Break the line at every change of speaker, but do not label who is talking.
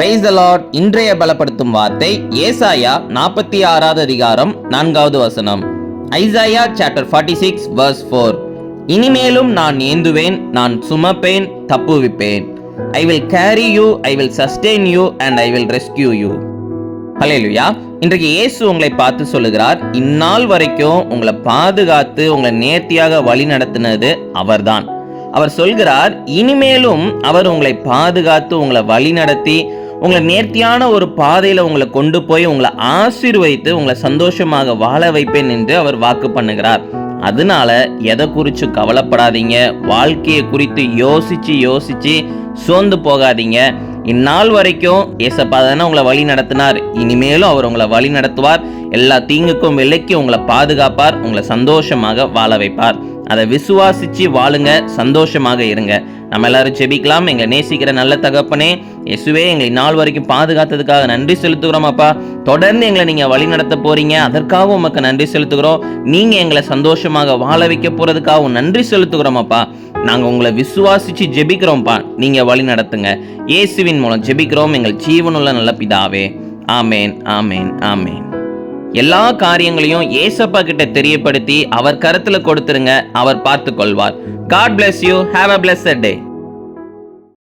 Price Lord இன்றைய பலப்படுத்தும் வார்த்தை ஏசாயா நாற்பத்தி ஆறாவது அதிகாரம் நான்காவது வசனம். Isaiah chapter forty six verse four இனிமேலும் நான் ஏந்துவேன் நான் சுமப்பேன் தப்புவிப்பேன். I will carry you I will sustain you and I will rescue you hallelujah இன்றைக்கு இயேசு உங்களை பார்த்து சொல்லுகிறார் இந்நாள் வரைக்கும் உங்களை பாதுகாத்து உங்களை நேர்த்தியாக வழி நடத்தினது அவர்தான். அவர் சொல்கிறார் இனிமேலும் அவர் உங்களை பாதுகாத்து உங்களை வழி நடத்தி உங்களை நேர்த்தியான ஒரு பாதையில் உங்களை கொண்டு போய் உங்களை ஆசீர்வதித்து உங்களை சந்தோஷமாக வாழ வைப்பேன் என்று அவர் வாக்கு பண்ணுகிறார். அதனால எதை குறித்து கவலைப்படாதீங்க. வாழ்க்கையை குறித்து யோசிச்சு யோசிச்சு சோர்ந்து போகாதீங்க. இந்நாள் வரைக்கும் ஏசப்பா தானே உங்களை வழி நடத்தினார். இனிமேலும் அவர் உங்களை வழி நடத்துவார். எல்லா தீங்குக்கும் விலக்கி உங்களை பாதுகாப்பார். உங்களை சந்தோஷமாக வாழ வைப்பார். அதை விசுவாசிச்சு வாழுங்க சந்தோஷமாக இருங்க. நம்ம எல்லாரும் செபிக்கலாம் எங்களை நேசிக்கிற நல்ல தகப்பனே இயேசுவே எங்களை நாள் வரைக்கும் பாதுகாத்ததுக்காக நன்றி செலுத்துகிறோம் அப்பா. தொடர்ந்து எங்களை நீங்க வழி நடத்த போறீங்க. அதற்காகவும் உமக்கு நன்றி செலுத்துகிறோம். நீங்க எங்களை சந்தோஷமாக வாழ வைக்க போறதுக்காகவும் நன்றி செலுத்துகிறோம் அப்பா. நாங்க உங்களை விசுவாசிச்சு ஜெபிக்கிறோம்ப்பா நீங்க வழி நடத்துங்க. இயேசுவின் மூலம் ஜெபிக்கிறோம். எங்கள் ஜீவனுள்ள நல்ல பிதாவே. ஆமேன் ஆமேன் ஆமேன். எல்லா காரியங்களையும் ஏசப்பா கிட்ட தெரியப்படுத்தி அவர் கருத்துல கொடுத்துருங்க அவர் பார்த்து கொள்வார் God bless you have a blessed day